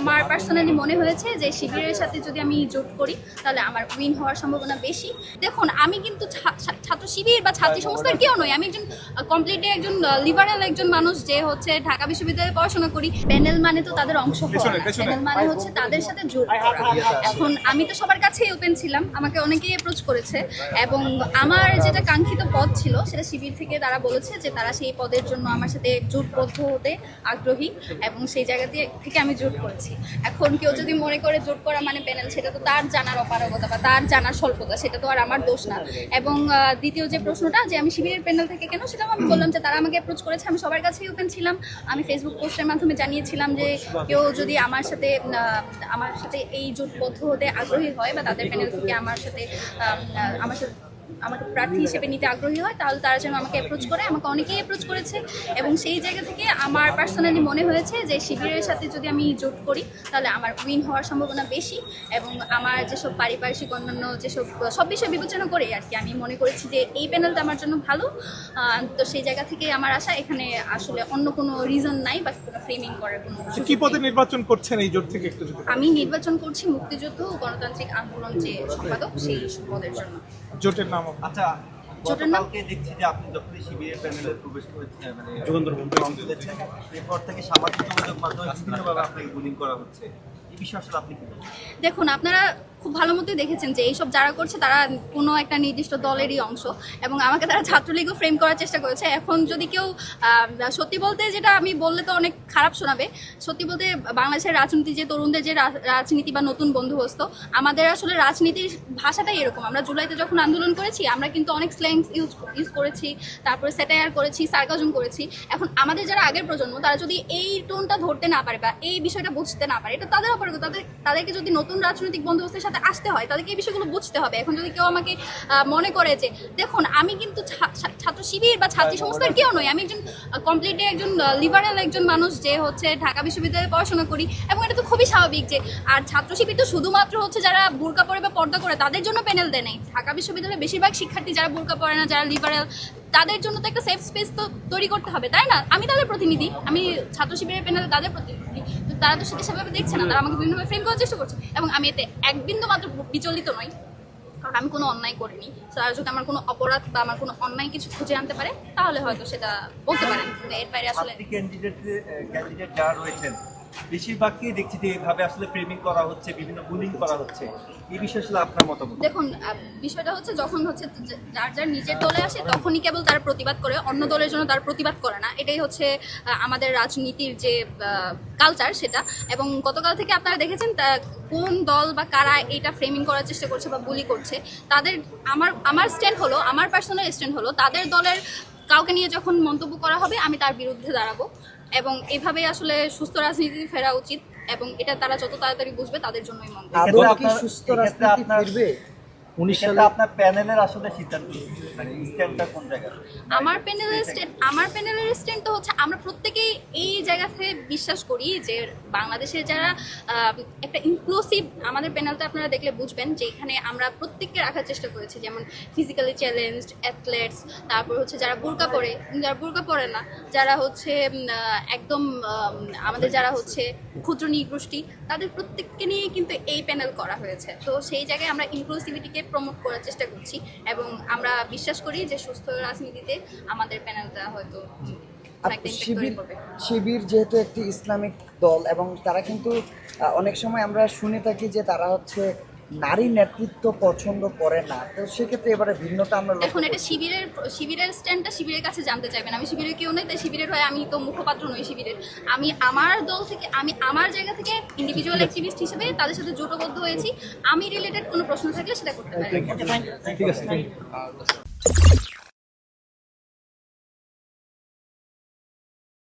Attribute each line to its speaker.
Speaker 1: আমার পার্সোনালি মনে হয়েছে যে শিবিরের সাথে যদি আমি জোট করি তাহলে আমার উইন হওয়ার সম্ভাবনা বেশি। দেখুন আমি কিন্তু ছাত্র শিবির বা ছাত্রী সংস্থার কেউ নই। আমি একজন কমপ্লিটলি একজন লিবারেল একজন মানুষ যে হচ্ছে ঢাকা বিশ্ববিদ্যালয়ে পড়াশোনা করি। প্যানেল মানে তো তাদের অংশ প্যানেল মানে হচ্ছে তাদের সাথে জোট করা। এখন আমি তো সবার কাছেই ওপেন ছিলাম। আমাকে অনেকেই অ্যাপ্রোচ করেছে। এবং আমার যেটা কাঙ্ক্ষিত পদ ছিল সেটা শিবির থেকে তারা বলেছে যে তারা সেই পদের জন্য আমার সাথে জোটবদ্ধ হতে আগ্রহী এবং সেই জায়গা দিয়ে থেকে আমি জোট করেছি। এখন কেউ যদি মনে করে জোট করা মানে প্যানেল সেটা তো তার জানার অপারগতা বা তার জানার স্বল্পতা, সেটা তো আর আমার দোষ না। এবং দ্বিতীয় যে প্রশ্নটা, যে আমি শিবিরের প্যানেল থেকে কেন, সেটাও আমি বললাম যে তারা আমাকে অ্যাপ্রোচ করেছে, আমি সবার কাছেই ওপেন ছিলাম। আমি ফেসবুক পোস্টের মাধ্যমে জানিয়েছিলাম যে কেউ যদি আমার সাথে আমার সাথে এই জোটবদ্ধ হতে আগ্রহী হয় বা তাদের প্যানেল থেকে আমার সাথে আমার সাথে আমাকে প্রার্থী হিসেবে নিতে আগ্রহী হয় তাহলে তারা যেন আমাকে অ্যাপ্রোচ করে। আমাকে অনেকেই অ্যাপ্রোচ করেছে এবং সেই জায়গা থেকে আমার পার্সোনালি মনে হয়েছে যে শিবিরের সাথে যদি আমি জোট করি তাহলে আমার উইন হওয়ার সম্ভাবনা বেশি এবং আমার যেসব পারিপার্শ্বিক অন্যান্য যেসব সব বিষয় বিবেচনা করে আর কি আমি মনে করেছি যে এই প্যানেলটা আমার জন্য ভালো। তো সেই জায়গা থেকে আমার আশা এখানে আসলে অন্য কোনো রিজন নাই বা কোনো ফ্রেমিং করার কোনো
Speaker 2: কি পদে নির্বাচন করছেন এই জোট থেকে একটু
Speaker 1: আমি নির্বাচন করছি মুক্তিযুদ্ধ ও গণতান্ত্রিক আন্দোলন যে সম্পাদক সেই পদের জন্য।
Speaker 2: জোটের নাম
Speaker 3: আচ্ছা? গতকালকে দেখছি যে আপনি যখন শিবিরের প্যানেলে প্রবেশ করেছেন মানে তুলেছেন এরপর থেকে সামাজিক যোগাযোগ মাধ্যমে বিভিন্নভাবে আপনাকে বুলিং করা হচ্ছে। এই বিষয়ে আসলে আপনি কি
Speaker 1: দেখুন আপনারা খুব ভালো মতোই দেখেছেন যে এইসব যারা করছে তারা কোনো একটা নির্দিষ্ট দলেরই অংশ এবং আমাকে তারা ছাত্রলীগও ফ্রেম করার চেষ্টা করেছে। এখন যদি কেউ সত্যি বলতে যেটা আমি বললে তো অনেক খারাপ শোনাবে। সত্যি বলতে বাংলাদেশের রাজনীতি যে তরুণদের যে রাজনীতি বা নতুন বন্ধুহস্ত আমাদের আসলে রাজনীতির ভাষাটাই এরকম। আমরা জুলাইতে যখন আন্দোলন করেছি, আমরা কিন্তু অনেক স্ল্যাংস ইউজ ইউজ করেছি, তারপরে স্যাটায়ার করেছি সার্কাজম করেছি। এখন আমাদের যারা আগের প্রজন্ম, তারা যদি এই টোনটা ধরতে না পারে বা এই বিষয়টা বুঝতে না পারে, এটা তাদের অপরাধ তাদের তাদেরকে যদি নতুন রাজনৈতিক বন্দোবস্তের সাথে আসতে হয় তাদেরকে এই বিষয়গুলো বুঝতে হবে। এখন যদি কেউ আমাকে মনে করে যে দেখুন আমি কিন্তু ছাত্র শিবির বা ছাত্রী সংস্থার কেউ নই। আমি একজন কমপ্লিটলি একজন লিবারেল একজন মানুষ যে হচ্ছে ঢাকা বিশ্ববিদ্যালয়ে পড়াশোনা করি। এবং এটা তো খুবই স্বাভাবিক যে আর ছাত্র শিবির তো শুধুমাত্র হচ্ছে যারা বোরকা পরে বা পর্দা করে তাদের জন্য প্যানেল দেয় নাই। ঢাকা বিশ্ববিদ্যালয়ের বেশিরভাগ শিক্ষার্থী যারা বোরকা পরে না যারা লিবারেল তাদের জন্য তো একটা সেফ স্পেস তো তৈরি করতে হবে তাই না? আমি তাদের প্রতিনিধি। আমি ছাত্র শিবিরের প্যানেল তাদের প্রতিনিধি। তারা তো সেটা সেভাবে দেখছে না, তারা আমাকে বিভিন্নভাবে ফ্রেম করার চেষ্টা করছে। এবং আমি এতে এক বিন্দু মাত্র বিচলিত নই, কারণ আমি কোনো অন্যায় করিনি। তারা যদি আমার কোনো অপরাধ বা আমার কোনো অন্যায় কিছু খুঁজে আনতে পারে, তাহলে হয়তো সেটা বলতে পারেন। এর বাইরে আসলে
Speaker 3: বেশিরভাগই দেখছি যে এইভাবে আসলে প্রেমিং করা হচ্ছে, বিভিন্ন বুলিং করা হচ্ছে। এই বিষয়ে আসলে আপনার মতামত
Speaker 1: দেখুন বিষয়টা হচ্ছে যখন হচ্ছে যার যার নিজের দলে আসে তখনই কেবল তারা প্রতিবাদ করে, অন্য দলের জন্য তারা প্রতিবাদ করে না। এটাই হচ্ছে আমাদের রাজনীতির যে কালচার সেটা। এবং গতকাল থেকে আপনারা দেখেছেন তা কোন দল বা কারা এটা ফ্রেমিং করার চেষ্টা করছে বা বুলি করছে। তাদের, আমার আমার স্ট্যান্ড হলো, আমার পার্সোনাল স্ট্যান্ড হলো, তাদের দলের কাউকে নিয়ে যখন মন্তব্য করা হবে, আমি তার বিরুদ্ধে দাঁড়াবো। এবং এভাবেই আসলে সুস্থ রাজনীতি ফেরা উচিত এবং এটা তারা যত তাড়াতাড়ি বুঝবে তাদের জন্যই
Speaker 3: আপনার-
Speaker 4: সুস্থ রাজনীতি ফিরবে? উনিশ সালে
Speaker 3: আপনার প্যানেলের আসলে সিদ্ধান্ত মানে স্ট্যান্ডটা কোন জায়গায়
Speaker 1: আমার প্যানেলের স্ট্যান্ড আমার প্যানেলের স্ট্যান্ড তো হচ্ছে আমরা প্রত্যেকেই এই জায়গাতে বিশ্বাস করি যে বাংলাদেশের যারা একটা ইনক্লুসিভ আমাদের প্যানেলটা আপনারা দেখলে বুঝবেন যে এখানে আমরা প্রত্যেককে রাখার চেষ্টা করেছি যেমন ফিজিক্যালি চ্যালেঞ্জড অ্যাথলেটস তারপর হচ্ছে যারা বোরকা পরে যারা বোরকা পরে না যারা হচ্ছে একদম আমাদের যারা হচ্ছে ক্ষুদ্র নিগোষ্ঠী তাদের প্রত্যেককে নিয়ে কিন্তু এই প্যানেল করা হয়েছে। তো সেই জায়গায় আমরা ইনক্লুসিভিটিকে প্রমোট করার চেষ্টা করছি এবং আমরা বিশ্বাস করি যে সুস্থ রাজনীতিতে আমাদের প্যানেলটা হয়তো
Speaker 4: শিবির শিবির যেহেতু একটি ইসলামিক দল এবং তারা কিন্তু অনেক সময় আমরা শুনে থাকি যে তারা হচ্ছে নারী নেতৃত্ব পছন্দ করে না তো সেক্ষেত্রে এবারে ভিন্নতা আমরা
Speaker 1: এখন এটা শিবিরের শিবিরের স্ট্যান্ডটা শিবিরের কাছে জানতে চাইবেন। আমি শিবিরের কেউ নই তাই শিবিরের হয় আমি তো মুখপাত্র নই শিবিরের। আমি আমার দল থেকে আমি আমার জায়গা থেকে ইন্ডিভিজুয়াল অ্যাক্টিভিস্ট হিসেবে তাদের সাথে জোটবদ্ধ হয়েছি। আমি রিলেটেড কোনো প্রশ্ন থাকলে সেটা করতে পারি।
Speaker 2: ঠিক আছে